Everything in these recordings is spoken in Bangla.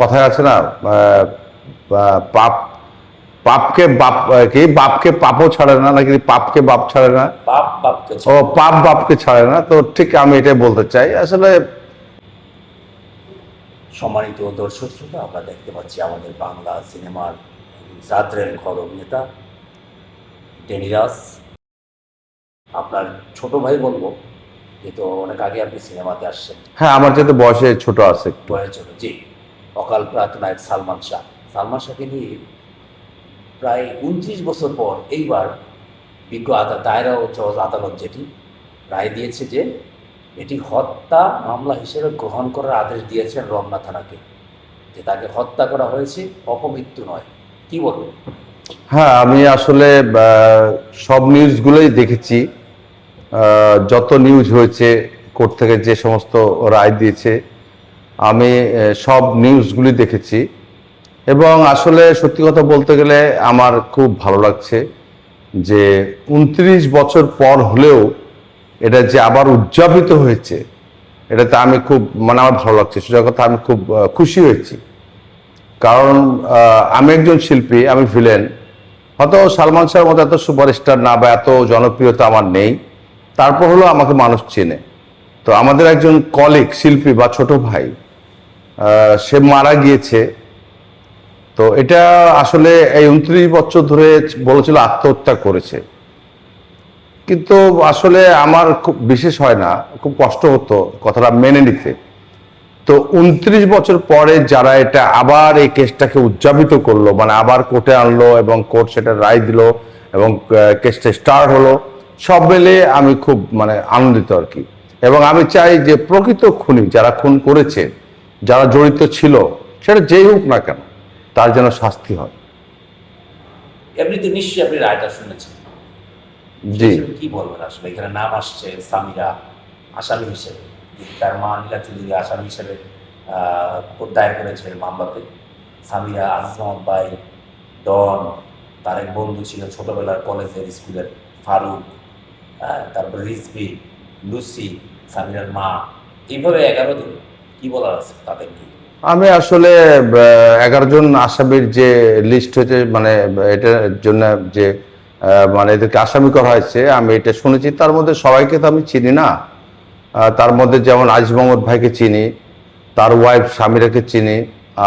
কথায় আছে না পাপ পাপকে বাপ কি বাপকে পাপও ছাড়ে না নাকি পাপকে বাপ ছাড়ে না? বাপ বাপকে ও পাপ বাপকে ছাড়ে না তো ঠিক আমি এটাই বলতে চাই। আসলে সম্মানিত দর্শক শ্রোতা আমরা দেখতে পাচ্ছি আমাদের বাংলা সিনেমার জাদ্রেল ঘর অভিনেতা ডেনিরাস। আপনার ছোট ভাই বলব কিন্তু অনেক আগে আপনি সিনেমাতে আসছেন। হ্যাঁ আমার যেহেতু বয়সে ছোট আছে বয়স ছিল জি। অকাল প্রাত নায়ক সালমান শাহ। সালমান শাহকে নিয়ে প্রায় উনত্রিশ বছর পর এইবার বিজ্ঞ আদা দায়রা ও জজ আদালত যেটি রায় দিয়েছে যে এটি হত্যা মামলা হিসেবে গ্রহণ করার আদেশ দিয়েছেন রমনা থানাকে, যে তাকে হত্যা করা হয়েছে, অপমৃত্যু নয়। কি বলবেন? হ্যাঁ আমি আসলে সব নিউজগুলোই দেখেছি। যত নিউজ হয়েছে, কোর্ট থেকে যে সমস্ত রায় দিয়েছে আমি সব নিউজগুলি দেখেছি। এবং আসলে সত্যি কথা বলতে গেলে আমার খুব ভালো লাগছে যে উনত্রিশ বছর পর হলেও এটা যে আবার উদযাপিত হয়েছে, এটাতে আমি খুব মানে আমার ভালো লাগছে। সেটা কথা আমি খুব খুশি হয়েছি। কারণ আমি একজন শিল্পী, আমি ভিলেন। হয়তো সালমান শাহর মতো এত সুপারস্টার না বা এত জনপ্রিয়তা আমার নেই। তারপর হলো আমাকে মানুষ চেনে। তো আমাদের একজন কলিগ, শিল্পী বা ছোট ভাই সে মারা গিয়েছে। তো এটা আসলে এই উনত্রিশ বছর ধরে বলেছিল আত্মহত্যা করেছে। কিন্তু আসলে আমার খুব বিশেষ হয় না, খুব কষ্ট হতো কথাটা মেনে নিতে। তো উনত্রিশ বছর পরে যারা এটা আবার এই কেসটাকে উদযাপিত করল মানে আবার কোর্টে আনলো এবং কোর্ট সেটা রায় দিল এবং কেসটা স্টার্ট হলো, সব মিলে আমি খুব মানে আনন্দিত আর কি। এবং আমি চাই যে প্রকৃত খুনি যারা খুন করেছে যারা জড়িত ছিল সেটা যেই হোক না কেন তার যেন শাস্তি হয়। এমনিতে নিশ্চয়ই আপনি রায়টা শুনেছেন। জি। কি বলবেন? আসলে এখানে নাম আসছে সামিরা আসামি হিসেবে। তার মা নীলা চৌধুরী আসামি হিসেবে দায়ের করেছে মামলাতে। সামিরা আজিজ মোহাম্মদ ভাই ডন তার এক বন্ধু ছিল ছোটবেলার কলেজের স্কুলের ফারুক তারপর রিজবি লুসি সামিরার মা। এইভাবে এগারো দিন কি বলার আছে তাদের নিয়ে? আমি আসলে এগারো জন আসামির যে লিস্ট হয়েছে মানে এটার জন্য যে মানে এদেরকে আসামি করা হয়েছে, আমি এটা শুনেছি। তার মধ্যে সবাইকে তো আমি চিনি না। তার মধ্যে যেমন আজিজ মোহাম্মদ ভাইকে চিনি, তার ওয়াইফ স্বামীরাকে চিনি,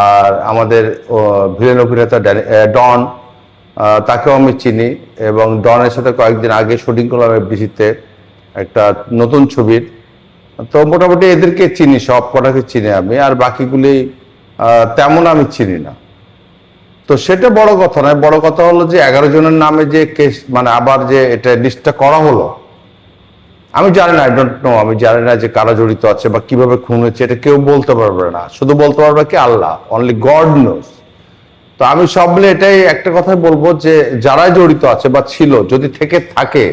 আর আমাদের ভিলেন অভিনেতা ডন তাকেও আমি চিনি। এবং ডনের সাথে কয়েকদিন আগে শুটিং করলাম এফডিসিতে, একটা নতুন ছবির। তো মোটামুটি এদেরকে চিনি, সব কটাকে চিনি আমি, আর বাকিগুলি তেমন আমি চিনি না। তো সেটা বড় কথা নয়, বড় কথা হলো যে এগারো জনের নামে যে কেস মানে আবার যে এটা লিস্টটা করা হলো, আমি জানি না আই ডোন্ট নো আমি জানি না যে কারা জড়িত আছে বা কীভাবে খুন হয়েছে, এটা কেউ বলতে পারবে না। শুধু বলতে পারবে কি আল্লাহ অনলি গড নোস তো আমি সব মিলে এটাই একটা কথাই বলব যে যারাই জড়িত আছে বা ছিল, যদি থেকে থাকে,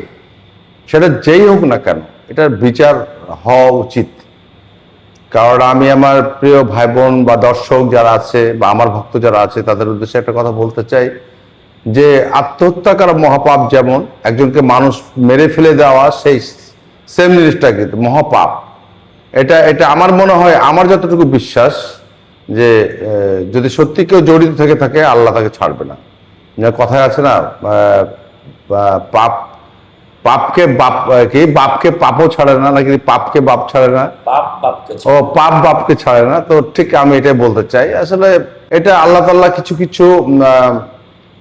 সেটা যেই হোক না কেন এটার বিচার হওয়া উচিত। কারণ আমি আমার প্রিয় ভাই বোন বা দর্শক যারা আছে বা আমার ভক্ত যারা আছে, তাদের উদ্দেশ্যে একটা কথা বলতে চাই যে আত্মহত্যা করা মহাপাপ যেমন, একজনকে মানুষ মেরে ফেলে দেওয়া সেই সেম জিনিসটা কিন্তু, মহাপাপ। এটা এটা আমার মনে হয়, আমার যতটুকু বিশ্বাস যে যদি সত্যি কেউ জড়িত থেকে থাকে, আল্লাহ তাকে ছাড়বে না। কথায় আছে না পাপ পাপকে বাপ কি? বাপকে পাপও ছাড়ে না নাকি পাপকে বাপ ছাড়ে না? বাপ বাপকে ও পাপ বাপকে ছাড়ে না। তো ঠিক আমি এটাই বলতে চাই। আসলে এটা আল্লাহ তাল্লাহ কিছু কিছু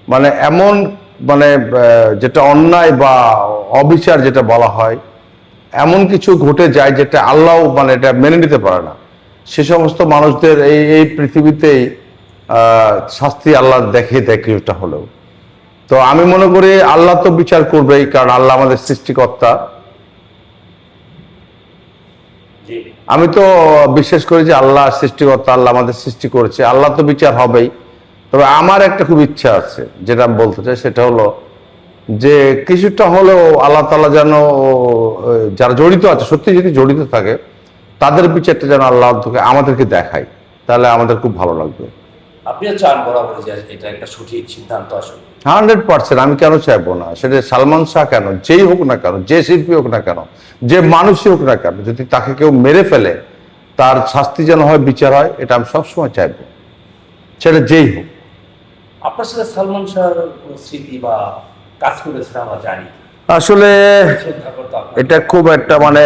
মানে এমন মানে যেটা অন্যায় বা অবিচার যেটা বলা হয় এমন কিছু ঘটে যায় যেটা আল্লাহ মানে এটা মেনে নিতে পারে না। সে সমস্ত মানুষদের এই এই পৃথিবীতেই আহ, শাস্তি আল্লাহ দেখে দেয় কিছুটা হলেও। তো আমি মনে করি আল্লাহ তো বিচার করবেই কারণ আল্লাহ আমাদের সৃষ্টিকর্তা। আমি তো বিশ্বাস করি যে আল্লাহ সৃষ্টিকর্তা আল্লাহ আমাদের সৃষ্টি করেছে আল্লাহ তো বিচার হবেই। তবে আমার একটা খুব ইচ্ছা আছে যেটা আমি বলতে চাই সেটা হলো যে কিছুটা হলেও আল্লাহ তালা যেন যারা জড়িত আছে সত্যি যদি জড়িত থাকে তাদের বিচারটা যেন আল্লাহ অন্তকে আমাদেরকে দেখায় তাহলে আমাদের খুব ভালো লাগবে। আপনিও চান বরাবর যে এটা একটা সঠিক সিদ্ধান্ত আসলে হান্ড্রেড পার্সেন্ট আমি কেন চাইব না? সেটা সালমান শাহ কেন? যেই হোক না কেন যে শিল্পী হোক না কেন যে মানুষই হোক না কেন যদি তাকে কেউ মেরে ফেলে তার শাস্তি যেন হয় বিচার হয় এটা আমি সবসময় চাইব। সেটা যেই হোক। আপনার সাথে সালমান শাহর স্মৃতি বা কাজ করেছেন আমরা জানি। আসলে এটা খুব একটা মানে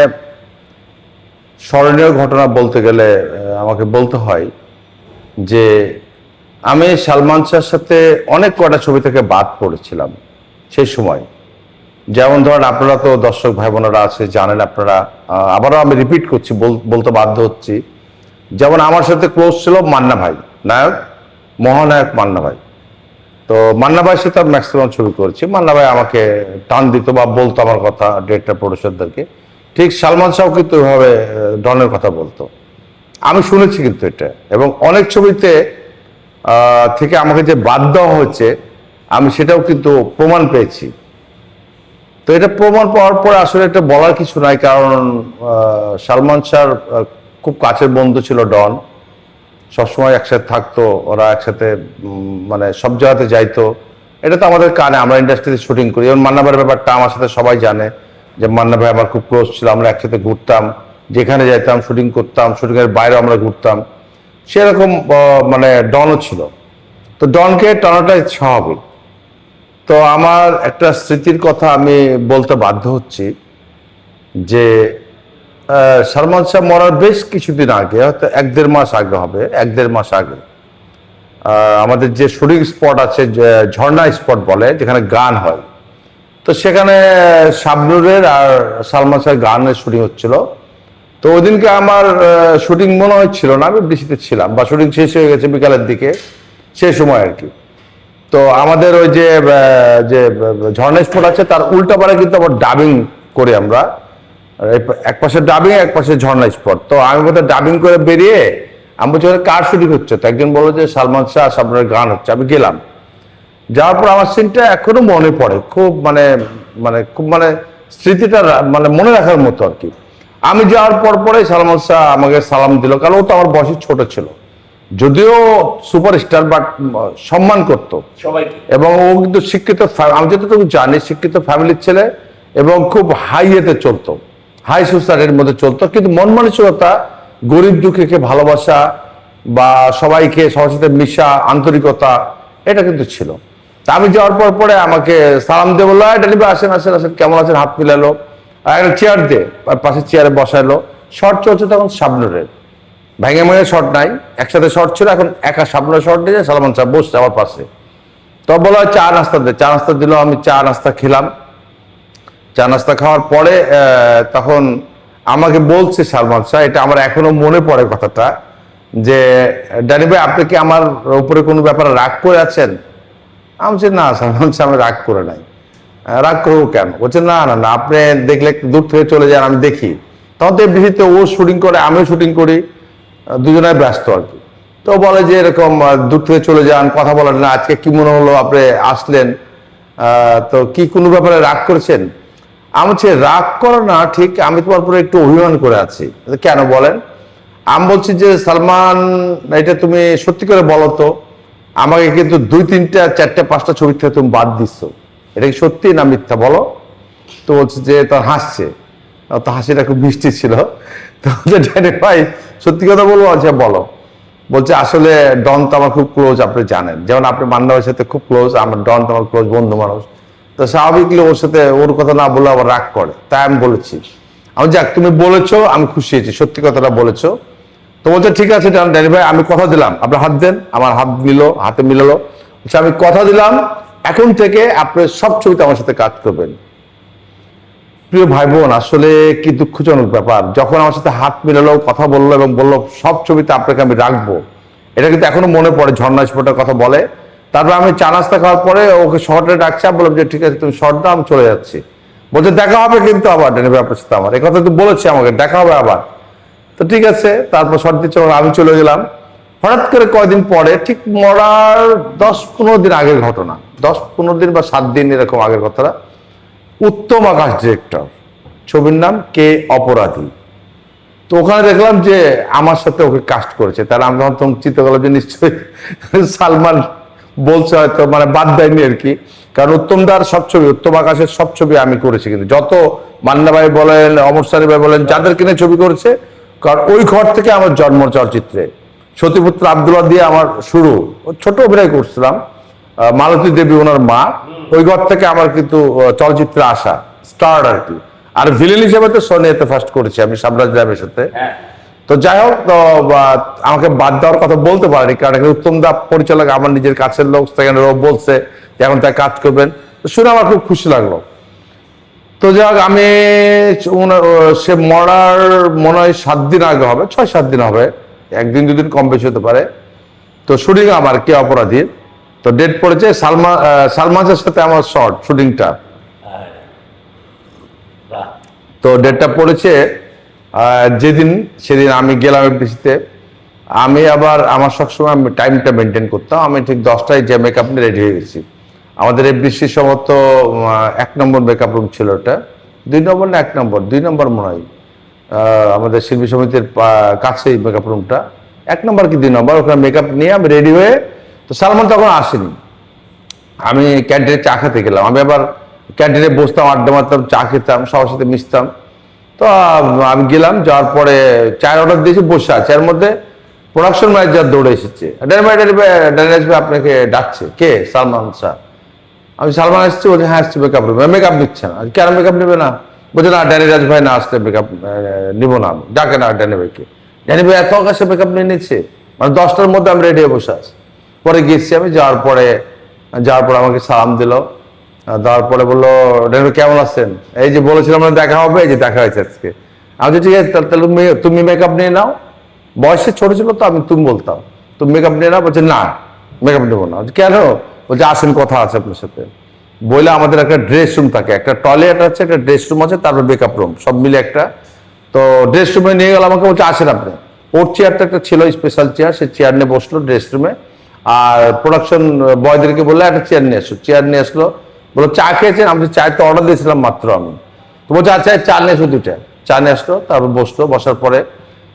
স্মরণীয় ঘটনা বলতে গেলে আমাকে বলতে হয় যে আমি সালমান শাহর সাথে অনেক কটা ছবি থেকে বাদ পড়েছিলাম সেই সময়। যেমন ধরেন আপনারা তো দর্শক ভাই বোনেরা আছে, জানেন আপনারা আবারও আমি রিপিট করছি বলতে বাধ্য হচ্ছি। যেমন আমার সাথে ক্লোজ ছিল মান্না ভাই, নায়ক, মহানায়ক মান্না ভাই। তো মান্না ভাইয়ের সাথে আমি ম্যাক্সিমাম ছবি করেছি। মান্না ভাই আমাকে টান দিত বা বলতো আমার কথা ডিরেক্টর প্রডিউসারদেরকে ঠিক সালমান শাহ কিন্তু ওইভাবে ডনের কথা বলতো। আমি শুনেছি কিন্তু এটা। এবং অনেক ছবিতে থেকে আমাকে যে বাদ দেওয়া হচ্ছে আমি সেটাও কিন্তু প্রমাণ পেয়েছি। তো এটা প্রমাণ পাওয়ার পরে আসলে এটা বলার কিছু নাই, কারণ সালমান শাহর খুব কাছের বন্ধু ছিল ডন। সবসময় একসাথে থাকতো, ওরা একসাথে মানে সব জায়গাতে যাইতো। এটা তো আমাদের কানে, আমরা ইন্ডাস্ট্রিতে শুটিং করি। যেমন মান্না ভাইয়ের ব্যাপারটা আমার সাথে সবাই জানে, যে মান্না ভাই আমার খুব ক্লোজ ছিল, আমরা একসাথে ঘুরতাম। যেখানে যাইতাম শুটিং করতাম শুটিংয়ের বাইরে আমরা ঘুরতাম। সেরকম মানে ডনও ছিল। তো ডনকে টানাটাই স্বাভাবিক। তো আমার একটা স্মৃতির কথা আমি বলতে বাধ্য হচ্ছি যে সালমান শাহ মরার বেশ কিছুদিন আগে, হয়তো এক দেড় মাস আগে হবে, এক দেড় মাস আগে আমাদের যে শুটিং স্পট আছে ঝর্ণা স্পট বলে, যেখানে গান হয়। তো সেখানে শাবনুরের আর সালমান শাহের গানের শুটিং হচ্ছিল। তো ওই দিনকে আমার শুটিং মনে হচ্ছিল না, আমি বৃষ্টিতে ছিলাম, বা শুটিং শেষ হয়ে গেছে বিকালের দিকে, সে সময় আর কি। তো আমাদের ওই যে যে ঝর্ণা স্পট আছে, তার উল্টা পারে কিন্তু আবার ডাবিং করি আমরা। এক পাশে ডাবিং এক পাশে ঝর্ণা স্পট তো আমি বোধহয় ডাবিং করে বেরিয়ে, আমি বলছি "ওখানে কার শুটিং হচ্ছে? তো একজন বলল যে, সালমান শাহ সালমানের গান হচ্ছে। আমি গেলাম। যাওয়ার পর আমার সিনটা এখনও মনে পড়ে, খুব মানে মানে খুব মানে স্মৃতিটা মানে মনে রাখার মতো আর কি। আমি যাওয়ার পর পরে সালমান শাহ আমাকে সালাম দিল কারণ ও তো আমার বয়সে ছোট ছিল। যদিও সুপারস্টার বাট সম্মান করতো। এবং ও কিন্তু শিক্ষিত আমি যতটুকু জানি শিক্ষিত ফ্যামিলির ছেলে এবং খুব হাই এতে চলতো। হাই সোসাইটির মধ্যে চলতো কিন্তু মন মানসিকতা গরিব দুঃখীকে ভালোবাসা বা সবাইকে সবার সাথে মিশা আন্তরিকতা এটা কিন্তু ছিল। তা আমি যাওয়ার পর পরে আমাকে সালাম বলল এটা নিবে আসেন আসেন আসেন কেমন আছেন? হাত মিলালো। একটা চেয়ার দে আর পাশে চেয়ারে বসাইলো শর্ট চলছে তখন সাবনুরের ভেঙে ভেঙে শর্ট নাই। একসাথে শর্ট ছিল, এখন একা সাবনুরের শর্ট দিয়ে সালমান সাহেব বসছে আমার পাশে। তো বলা হয় চা নাস্তা দে, চা নাস্তা দিল, আমি চা নাস্তা খেলাম। চা নাস্তা খাওয়ার পরে তখন আমাকে বলছে সালমান শাহ এটা আমার এখনও মনে পড়ে কথাটা, যে ড্যানি ভাই, আপনি কি আমার উপরে কোনো ব্যাপারে রাগ করে আছেন? আমি না, সালমান শাহ আমি রাগ করে নাই। করব কেন? বলছে না না না আপনি দেখলে দূর থেকে চলে যান আমি দেখি। তখন তো এমনিতে ও শুটিং করে আমিও শুটিং করি আহ, দুজনে ব্যস্ত আর কি। তো বলে যে এরকম দূর থেকে চলে যান কথা বলেন না আজকে কি মনে হলো আপনি আসলেন? তো কি কোনো ব্যাপারে রাগ করেছেন? আমি বলছি রাগ করো না ঠিক আমি তোমার উপরে একটু অভিমান করে আছি। কেন বলেন? আমি বলছি যে সালমান এটা তুমি সত্যি করে বলো তো আমাকে কিন্তু দুই তিনটা চারটে পাঁচটা ছবি থেকে তুমি বাদ দিচ্ছ এটা কি সত্যি না মিথ্যা? বলো। তো বলছে যে তার হাসছে। তো হাসিটা খুব মিষ্টি ছিল। তো বলছে, "ড্যাডি ভাই সত্যি কথা বলব? আচ্ছা বলো। বলছে আসলে ডন তো আমার খুব ক্লোজ আপনি জানেন। যেমন আপনি ভাইয়ের সাথে খুব ক্লোজ আমার ডন তো আমার ক্লোজ বন্ধু মানুষ। তো স্বাভাবিকলি ওর সাথে ওর কথা না বলে আবার রাগ করে। তাই আমি বলেছি। আমি যাক তুমি বলেছ আমি খুশি হয়েছি। সত্যি কথাটা বলেছ। তো বলছে ঠিক আছে ড্যানি ভাই আমি কথা দিলাম। আপনার হাত দেন আমার হাত মিলো হাতে মিলালো। বলছে আমি কথা দিলাম এখন থেকে আপনি সব ছবিতে আমার সাথে কাজ করবেন। প্রিয় ভাই বোন আসলে কি দুঃখজনক ব্যাপার, যখন আমার সাথে হাত মিলালো, কথা বলল এবং বলল, সব ছবিতে আপনাকে আমি রাখব। এটা কিন্তু এখনও মনে পড়ে, ঝর্ণা স্পটের কথা বলে। তারপর আমি চা নাস্তা খাওয়ার পরে ওকে শর্টে ডাকছি, আমি বললাম যে, ঠিক আছে, তুমি শর্ট দাও আমি চলে যাচ্ছি। বলছে, দেখা হবে কিন্তু আবার ডেনি আপনার সাথে আমার। এই কথা তো বলেছে আমাকে, দেখা হবে আবার। তো ঠিক আছে, তারপর শর্ট দিচ্ছে, আমি চলে গেলাম। হঠাৎ করে কয়দিন পরে ঠিক মরার দশ পনেরো দিন আগের ঘটনা। দশ পনেরো দিন বা সাত দিন এরকম আগের কথাটা উত্তম আকাশ ডিরেক্টর ছবির নাম কে অপরাধী। তো ওখানে দেখলাম যে আমার সাথে ওকে কাস্ট করেছে। তাহলে আমি তখন চিন্তা করলাম যে নিশ্চয়ই সালমান বলছে হয়তো মানে বাদ দেয়নি আর কি। কারণ উত্তমদার সব ছবি, উত্তম আকাশের সব ছবি আমি করেছি কিন্তু। যত মান্না ভাই বলেন, অমর সানি ভাই বলেন, যাদের কিনে ছবি করেছে, কারণ ওই ঘর থেকে আমার জন্ম চলচ্চিত্রে। সতীপুত্র আবদুল্লাহ দিয়ে আমার শুরু। ছোট অভিনয় করছিলাম। মালতী দেবী ওনার মা। ওই ঘর থেকে আমার কিন্তু চলচ্চিত্রে আসা। স্টার্ট আর কি। আর ভিলেন হিসেবে তো সোনিয়াতে ফার্স্ট করেছি আমি সাবরাজ দেবের সাথে। হ্যাঁ। তো যাই হোক তো আমাকে বাদ দেওয়ার কথা বলতে পারি কারণ এখানে উত্তম দা পরিচালক আমার নিজের কাছের লোক সেখানে ও বলছে যে এখন তাই কাজ করবেন। তো শুনে আমার খুব খুশি লাগল। তো যাই হোক আমি সে মরার মনে হয় সাত দিন আগে হবে ছয় সাত দিন হবে। একদিন দুদিন কম বেশি হতে পারে। তো শুটিং আমার কে অপরাধীর তো ডেট পড়েছে সালমা আহ, সালমানের সাথে আমার শর্ট শুটিংটা। তো ডেটটা পড়েছে যেদিন সেদিন আমি গেলাম এফডিসিতে আমি আবার আমার সবসময় আমি টাইমটা মেনটেন করতাম। আমি ঠিক দশটায় যে মেকআপ নিয়ে রেডি হয়ে গেছি। আমাদের এফডিসি আহ, এক নম্বর মেকআপ রুম ছিল ওটা। দুই নম্বর না এক নম্বর দুই নম্বর মনে হয়। আমাদের শিল্পী সমিতির কাছেই মেকআপ রুমটা এক নম্বর কি, দুই নম্বর, ওখানে মেকআপ নিয়ে আমি রেডি হয়ে, তো সালমান তখন আসেনি। আমি ক্যান্টিনে চা খেতে গেলাম। আমি আবার ক্যান্টিনে বসতাম, আড্ডা মারতাম, চা খেতাম, সবার সাথে মিশতাম। তো আমি গেলাম, যাওয়ার পরে চায়ের অর্ডার দিয়েছি, বসে আছে। এর মধ্যে প্রোডাকশন ম্যানেজার দৌড়ে এসেছে। ড্যানিরাজ ভাই আপনাকে ডাকছে। কে? সালমান স্যার। আমি, সালমান আসছি বলছে হ্যাঁ আসছি মেকআপ রুমে মেকআপ নিচ্ছে না। কেন মেকআপ নেবে না। বলছে, না, ড্যানি রাজ ভাই না আসলে মেকআপ নিবো না আমি। ডাকে না ড্যানি ভাইকে। ড্যানি ভাই এত কাছে মেকআপ নিয়ে নিচ্ছে। মানে দশটার মধ্যে আমি রেডি হয়ে বসে আছি। পরে গেছি আমি, যাওয়ার পরে যাওয়ার পরে আমাকে সালাম দিল। দেওয়ার পরে বলল, ড্যানি ভাই, কেমন আছেন? এই যে বলেছিলাম না দেখা হবে, এই যে দেখা হয়েছে আজকে। আমি ঠিক আছে তাহলে তুমি তুমি মেকআপ নিয়ে নাও। বয়সে ছোট ছিল তো, আমি তুমি বলতাম। তুমি মেকআপ নিয়ে নাও? বলছে, না মেকআপ নেব না। কেন? বলছে, আসেন, কথা আছে আপনার সাথে। বলে আমাদের একটা ড্রেস রুম থাকে, একটা টয়লেট আছে, একটা ড্রেস রুম আছে, তারপর মেকআপ রুম সব মিলে একটা। তো ড্রেস রুমে নিয়ে গেল আমাকে, বলছে, আসেন আপনি। ওর চেয়ারটা একটা ছিল স্পেশাল চেয়ার সে চেয়ার নিয়ে বসল ড্রেস রুমে আর প্রোডাকশন বয়দেরকে বললে, একটা চেয়ার নিয়ে এসো চেয়ার নিয়ে আসলো বলো চা খেয়েছেন? আমি চা তো অর্ডার দিয়েছিলাম মাত্র আমি। তো বলছে আচ্ছা চা নিয়ে এসো দুটা চা নিয়ে আসলো, তারপর বসল, বসার পরে।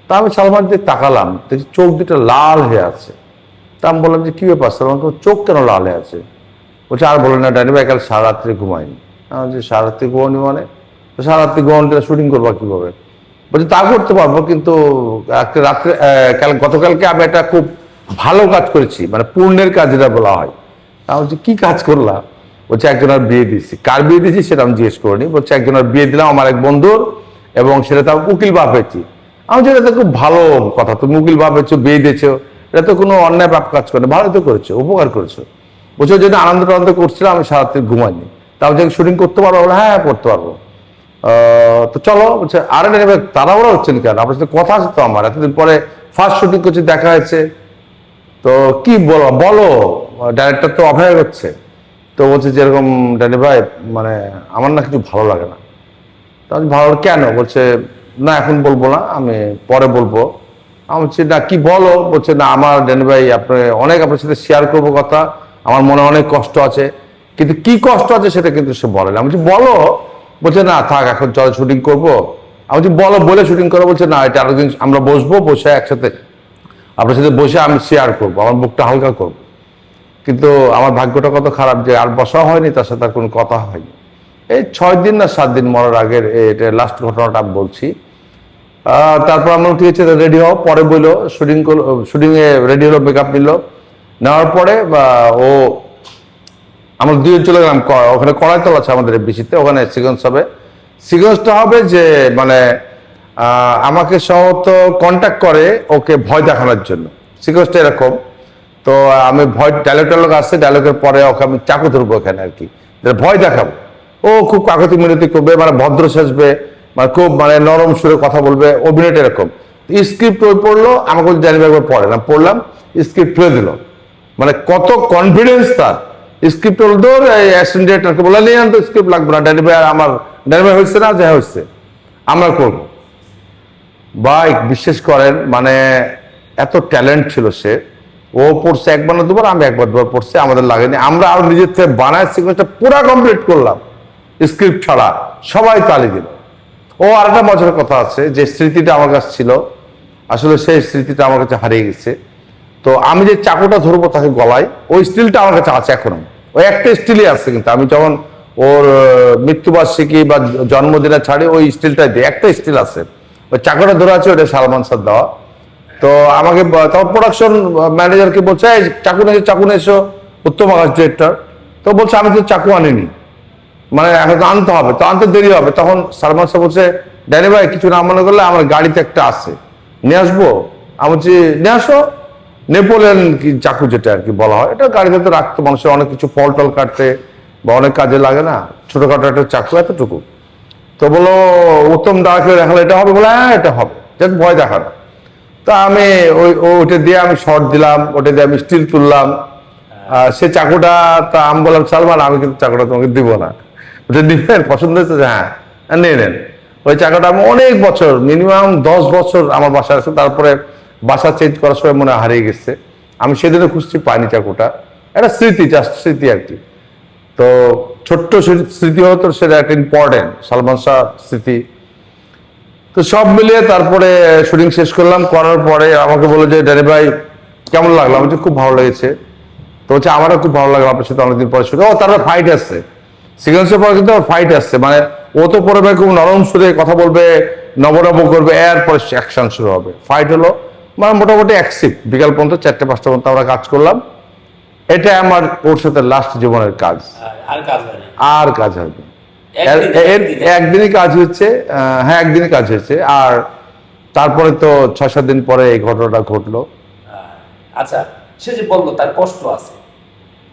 তা আমি সালমান দিয়ে তাকালাম দেখি চোখ দুটো লাল হয়ে আছে। তা আমি বললাম যে, কী ব্যাপার সালমান? চোখ কেন লাল হয়ে আছে? বলছে আর বলে না ডানি ভাই কাল সারা রাত্রি ঘুমাইনি। আমি বলছি সারা রাত্রি ঘুমানি মানে? তো সারা রাত্রি ঘুমানি শুটিং করব কীভাবে? বলছে তা করতে পারব কিন্তু রাত্রে কাল গতকালকে আমি একটা খুব ভালো কাজ করেছি মানে পূর্ণের কাজ যেটা বলা হয়। তা বলছি কি কাজ করলাম? বলছে একজনের বিয়ে দিয়েছি। কার বিয়ে দিয়েছি সেটা আমি জিজ্ঞেস করিনি। বলছে একজনের বিয়ে দিলাম আমার এক বন্ধুর এবং সেটা তো উকিল বাপ হয়েছি আমি বলছি, এটা তো খুব ভালো কথা তুমি উকিল বাপ হয়েছো বিয়ে দিয়েছ। এটা তো কোনো অন্যায় পাপ কাজ করে ভালো তো করেছ উপকার করেছ। বলছো যেটা আনন্দ টানন্দ করছিলাম আমি সারাত্রি ঘুমাইনি। তাও যে শুটিং করতে পারব বলে, হ্যাঁ করতে পারব। তো চলো বলছে আরে তারা ওরা হচ্ছেন কেন আপনার সাথে কথা আছে তো আমার। এতদিন পরে ফার্স্ট শুটিং করছি দেখা হয়েছে। তো কি বলো বলো ডাইরেক্টর তো অভয় হচ্ছে। তো বলছে যেরকম ড্যানি ভাই মানে আমার না কিছু ভালো লাগে না। তো ভালো কেন? বলছে না এখন বলব না আমি পরে বলব। আমি বলছি না কি বলো? বলছে না আমার ড্যানি ভাই আপনি অনেক আপনার সাথে শেয়ার করব কথা। আমার মনে অনেক কষ্ট আছে। কিন্তু কি কষ্ট আছে সেটা কিন্তু সে বলে না। আমি বলছি, বলো। বলছে, না, থাক, এখন চল শুটিং করব। আমি বলছি, বলো, বলে শুটিং করো। বলছে, না, এটা আরেকদিন আমরা বসবো, বসে একসাথে আপনার সাথে বসে আমি শেয়ার করব, আমার বুকটা হালকা করব। কিন্তু আমার ভাগ্যটা কত খারাপ যে আর বসা হয়নি, তার সাথে আর কোনো কথা হয়নি। এই ছয় দিন না সাত দিন মরার আগের এটা লাস্ট ঘটনাটা আমি বলছি। তারপর আমরা ঠিক আছে, রেডি হও, পরে বলল শুটিং শুটিংয়ে রেডি হলো মেকআপ নিল। নেওয়ার পরে ও আমরা দুজন চলে গেলাম ওখানে কড়াইতল আছে আমাদের বিসিতে ওখানে সিকোয়েন্স হবে। সিকোয়েন্সটা হবে যে মানে আমাকে সম্ভবত কন্ট্যাক্ট করে ওকে ভয় দেখানোর জন্য। সিকোয়েন্সটা এরকম। তো আমি ভয় ডায়লগ টায়লগ আসছে ডায়লগের পরে ওকে আমি চাকু ধরবো ওখানে আর কি। ভয় দেখাবো। ও খুব কাকতি মিনতি করবে মানে ভদ্র সাজবে মানে খুব মানে নরম সুরে কথা বলবে, অভিনয়টা এরকম। স্ক্রিপ্ট ওই পড়ল, আমাকে জানি একবার পড়ে। না পড়লাম স্ক্রিপ্ট ফেলে দিল। মানে কত কনফিডেন্স তার। স্ক্রিপ্ট এই অ্যাসিস্ট্যান্ট ডিরেক্টরকে বলে নিয়ে আনতো স্ক্রিপ্ট লাগবে না, ড্যানি আমার, ড্যানি হচ্ছে না, যা হয়েছে, আমরা করব। ভাই, বিশ্বাস করেন মানে এত ট্যালেন্ট ছিল সে। ও পড়ছে একবার না দুবার, আমি একবার দুবার পড়ছে, আমাদের লাগেনি। আমরা আরও নিজের থেকে বানায় সিকোয়েন্সটা পুরো কমপ্লিট করলাম স্ক্রিপ্ট ছাড়া, সবাই তালি দিল। ও আর একটা মজার কথা আছে, যে স্মৃতিটা আমার কাছে ছিল, আসলে সেই স্মৃতিটা আমার কাছে হারিয়ে গেছে। তো আমি যে চাকুটা ধরবো তাকে গলায় ওই স্টিলটা আমার কাছে আছে এখনও। ওই একটা স্টিলই আছে কিন্তু আমি যখন ওর মৃত্যুবার্ষিকী বা জন্মদিনে ছাড়ি ওই স্টিলটাই দিই। একটা স্টিল আছে। ওই চাকুটা ধরে আছে ওটা সালমান স্যার দেওয়া। তো আমাকে তখন প্রোডাকশন ম্যানেজারকে বলছে "এই, চাকু নিয়ে চাকু এসো উত্তম আকাশ ডিরেক্টর তো বলছে আমি তো চাকু আনিনি। মানে এখন আনতে হবে তো আনতে দেরি হবে। তখন সালমান সাহেব বলছে ড্যানি ভাই কিছু না মনে করলে আমার গাড়িতে একটা আছে। নিয়ে আসব? আমি বলছি নিয়ে আসো। নেপোলিয়ন কি চাকু যেটা আর কি বলা হয় এটা গাড়িতে তো রাখতো মানুষের অনেক কিছু ফল টল কাটতে বা অনেক কাজে লাগে না ছোটখাটো একটা চাকু এতটুকু। তো বলো উত্তম ডাকে দেখালে এটা হবে? বলে হ্যাঁ এটা হবে যাক ভয় দেখানো তা আমি ওই ও- ওটা দিয়ে আমি শর্ট দিলাম ওটা দিয়ে আমি স্টিল তুললাম। সে চাকুটা তা আমি বললাম সালমান আমি কিন্তু চাকুটা তোমাকে দিব না। ওটা নিবেন পছন্দ হয়েছে? হ্যাঁ হ্যাঁ, নিয়ে নেন। ওই চাকুটা আমি অনেক বছর মিনিমাম দশ বছর আমার বাসায় আছে তারপরে বাসা চেঞ্জ করার সময় মনে হারিয়ে গেছে। আমি সেদিনে খুঁজছি পাইনি চাকুটা। একটা স্মৃতি জাস্ট স্মৃতি আর কি। তো ছোট্ট স্মৃ- স্মৃতি হতো সেটা একটা ইম্পর্টেন্ট সালমান শাহ স্মৃতি। তো সব মিলিয়ে তারপরে শুটিং শেষ করলাম, করার পরে আমাকে বলল যে ড্যানি ভাই, কেমন লাগল? আমার খুব ভালো লেগেছে। তো হচ্ছে আমারও খুব ভালো লাগল আপনার সাথে অনেকদিন পরে শুরু ও তারপরে ফাইট আসছে সিকোয়েন্সের পরে কিন্তু ফাইট আসছে মানে ও তো ভাই খুব নরম সুরে কথা বলবে, নবনব করবে, এরপরে অ্যাকশন শুরু হবে। ফাইট হলো। মানে মোটামুটি অ্যাক্সিপ বিকাল পর্যন্ত চারটে পাঁচটা পর্যন্ত আমরা কাজ করলাম। এটা আমার ওর সাথে লাস্ট জীবনের কাজ। আর- কাজ হয় হয়নি। একদিনই কাজ হচ্ছে হ্যাঁ একদিনই কাজ হয়েছে আর তারপরে তো ছয় সাত দিন পরে এই ঘটনাটা ঘটলো। আচ্ছা সে যে বলল তার কষ্ট আছে।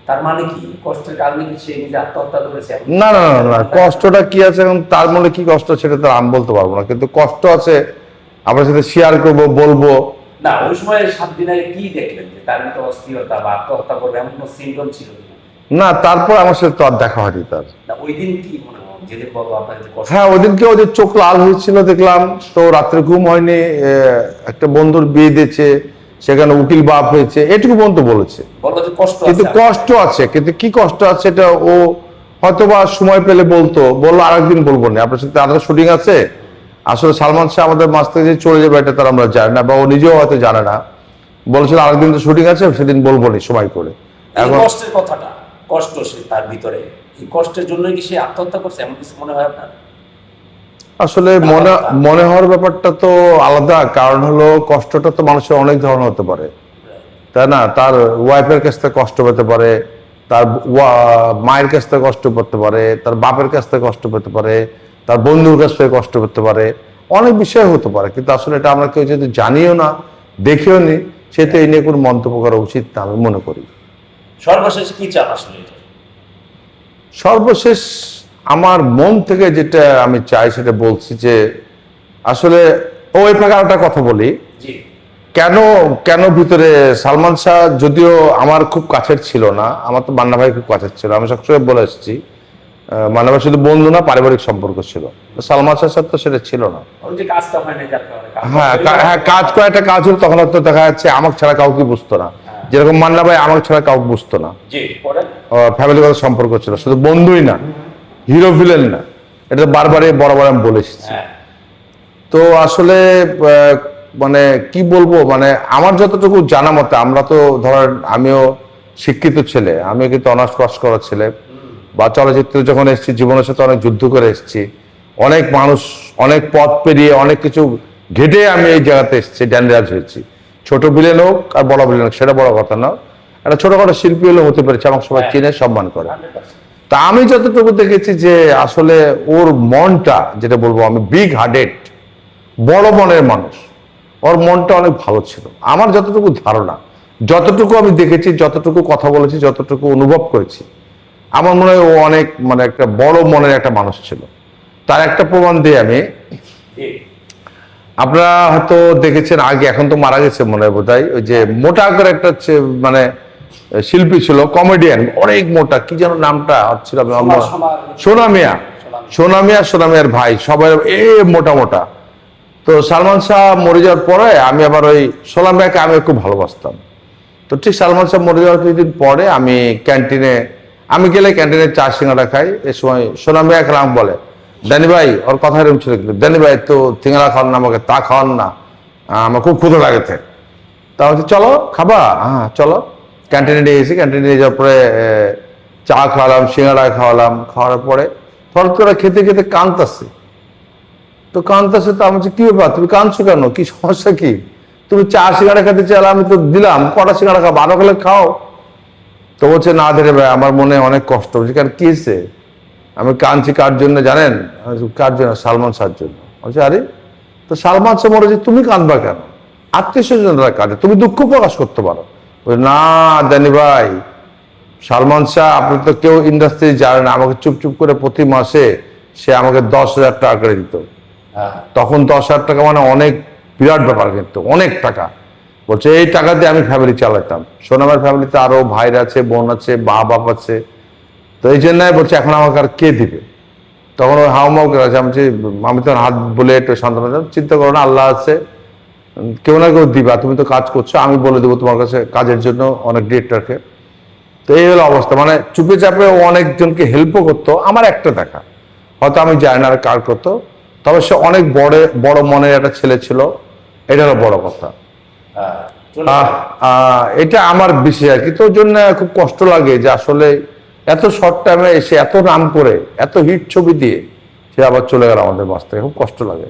তার মানে কি? কষ্টের কারণে কি সে নিজে আত্মহত্যা করেছে? না না না না কষ্টটা কি আছে এখন? তার মনে কি কষ্ট? সেটা তো আমি বলতে পারব না। কিন্তু কষ্ট আছে আপনার সাথে শেয়ার করব বলব। না ওই সময় সাত দিন আগে কি দেখলেন যে তার মতো অস্থিরতা বা আত্মহত্যা করবে এমন কোনো সিমটম ছিল না? তারপর আমার সাথে তো আর দেখা হয়নি তার। ওই দিন কি মনে হয়? ওদিনকে ওদের চোখ লাল হয়েছিল দেখলাম তো রাত্রে ঘুম হয়নি একটা বন্ধুর বিয়ে দিয়েছে সেখানে উকিল বাপ হয়েছে এটুকু পর্যন্ত বলেছে। কিন্তু আছে কষ্ট আছে কিন্তু কি কষ্ট আছে এটা ও হয়তো বা সময় পেলে বলতো বলল আরেকদিন বলব না আপনার সাথে আরেকটা শুটিং আছে? আসলে সালমান শাহ আমাদের মাছ থেকে যে চলে যাবে এটা তার আমরা জানি না বা ও নিজেও হয়তো জানে না। বলেছিল আরেকদিন তো শুটিং আছে সেদিন বলব না সময় করে। এখন কষ্টের কথাটা কষ্ট সে তার ভিতরে। এই কষ্টের জন্য কি সে আত্মহত্যা করছে? এমন কিছু মনে হয় আপনার? আসলে মনে মনে হওয়ার ব্যাপারটা তো আলাদা। কারণ হলো কষ্টটা তো মানুষের অনেক ধরনের হতে পারে। তাই না? তার ওয়াইফের কাছ থেকে কষ্ট পেতে পারে তার মায়ের কাছ থেকে কষ্ট পেতে পারে তার বাপের কাছ থেকে কষ্ট পেতে পারে। তার বন্ধুর কাছ থেকে কষ্ট করতে পারে অনেক বিষয় হতে পারে কিন্তু আসলে এটা আমরা কেউ যদি জানিও না দেখেও নি সেটা এই নিয়ে কোনো মন্তব্য করা উচিত না আমি মনে করি। সর্বশেষ কি চান আসলে সর্বশেষ আমার মন থেকে যেটা আমি চাই সেটা বলছি যে আসলে ও এই ফাঁকে একটা কথা বলি। কেন কেন ভিতরে সালমান শাহ যদিও আমার খুব কাছের ছিল না আমার তো মান্না ভাই খুব কাছের ছিল আমি সবসময় বলে এসেছি ভাই শুধু বন্ধু না পারিবারিক সম্পর্ক ছিল। সালমান শাহের সাথে তো সেটা ছিল না। হয় হ্যাঁ হ্যাঁ কাজ কয়েকটা কাজ হলো তখন হয়তো দেখা যাচ্ছে আমাকে ছাড়া কাউকে বুঝতো না। যেরকম মান্না ভাই আমাকে ছাড়া কাউকে বুঝতো না। ফ্যামিলিগত সম্পর্ক ছিল। শুধু বন্ধুই না হিরো ভিলেন না। এটা বারবারই বরাবর আমি বলে এসেছি। হ্যাঁ। তো আসলে মানে কি বলব মানে আমার যতটুকু জানা মতে আমরা তো ধরেন আমিও শিক্ষিত ছেলে আমিও কিন্তু অনার্স পাস করা ছেলে। বা চলচ্চিত্রে যখন এসেছি জীবনের সাথে অনেক যুদ্ধ করে এসেছি অনেক মানুষ অনেক পথ পেরিয়ে অনেক কিছু ঘেটে আমি এই জায়গাতে এসেছি ড্যান্ডাজ হয়েছি। ছোট বিলেন হোক আর বড় বিলেন হোক সেটা বড় কথা না একটা ছোটখাটো শিল্পী হলেও হতে পেরেছে আমাকে সবাই চিনে সম্মান করে। তা আমি যতটুকু দেখেছি যে আসলে ওর মনটা যেটা বলব আমি বিগ হার্টেড বড় মনের মানুষ ওর মনটা অনেক ভালো ছিল। আমার যতটুকু ধারণা যতটুকু আমি দেখেছি যতটুকু কথা বলেছি যতটুকু অনুভব করেছি আমার মনে হয় ও অনেক মানে একটা বড় মনের একটা মানুষ ছিল। তার একটা প্রমাণ দিয়ে আমি। আপনারা হয়তো দেখেছেন আগে এখন তো মারা গেছে মনে হয় বোধহয় ওই যে মোটা করে একটা হচ্ছে মানে শিল্পী ছিল কমেডিয়ান অনেক মোটা কি যেন নামটা ছিল আমি আমার- সোনার- সোনা মিয়া। সোনা- সোনা মিয়া সোনা মিয়ার ভাই সবাই এ মোটা মোটা। তো সালমান শাহ মরে যাওয়ার পরে আমি আবার ওই সোনা মিয়াকে আমি খুব ভালোবাসতাম। তো ঠিক সালমান শাহ মরে যাওয়ার কিছুদিন পরে আমি ক্যান্টিনে আমি গেলে ক্যান্টিনে চা সিঙ্গারা খাই, এ সময় সোনাম এক রাম বলে দানি ভাই, ওর কথা এরকম ছিল দানি ভাই, তো সিঙ্গারা খাওয়ান না, আমাকে তা খাওয়ান না আমার খুব ক্ষুদ্র লাগেছে তা। হচ্ছে চলো, খাবা? হ্যাঁ চলো। ক্যান্টিনে নিয়ে গেছি ক্যান্টিনে নিয়ে যাওয়ার পরে চা খাওয়ালাম সিঙ্গারা খাওয়ালাম, খাওয়ার পরে হঠাৎ করে খেতে খেতে কাঁদতাছে। তো কাঁদতাছে, তো আমি কি ব্যাপার? তুমি কাঁদছো কেন? কি সমস্যা কি? তুমি চা সিঙ্গারা খেতে চাইলে আমি তো দিলাম, কটা সিঙ্গারা খাও বারো খেলে খাও। তো বলছে না ধরে ভাই আমার মনে অনেক কষ্ট হচ্ছে। কারণ কি হয়েছে? আমি কাঁদছি কার জন্য জানেন? কার জন্য? সালমান শাহর জন্য। বলছে আরে তো সালমান শাহ মরেছে তুমি কাঁদবা কেন? আত্মীয় স্বজনরা কাঁদে তুমি দুঃখ প্রকাশ করতে পারো। না জানি ভাই সালমান শাহ আপনি তো কেউ ইন্ডাস্ট্রি জানে না আমাকে চুপ চুপ করে প্রতি মাসে সে আমাকে দশ হাজার টাকা করে দিত। হ্যাঁ। তখন দশ হাজার টাকা মানে অনেক বিরাট ব্যাপার কিন্তু অনেক টাকা। বলছে এই টাকা দিয়ে আমি ফ্যামিলি চালাতাম। সোনামের ফ্যামিলিতে আরও ভাইরা আছে বোন আছে মা বাপ আছে। তো এই জন্যই বলছে এখন আমাকে আর কে দিবে? তখন ওই হাও মাও করে আছে আমি আমি তো হাত বলে একটু সান্ত্বনা দিলাম, চিন্তা করো না আল্লাহ আছে। কেউ না কেউ দিবা তুমি তো কাজ করছ আমি বলে দেবো তোমার কাছে কাজের জন্য অনেক ডিরেক্টরকে তো এই হলো অবস্থা মানে চুপে চাপে ও অনেকজনকে হেল্পও করতো আমার একটা দেখা। হয়তো আমি জানি না আর কার করতো তবে সে অনেক বড় বড় মনের একটা ছেলে ছিল এটা হলো বড় কথা। এটা আমার বিষয় আর কি। তো ওর জন্য খুব কষ্ট লাগে যে আসলে এত শর্ট টাইমে এসে এত নাম করে, এত হিট ছবি দিয়ে সে আবার চলে গেল আমাদের মাছ থেকে। খুব কষ্ট লাগে।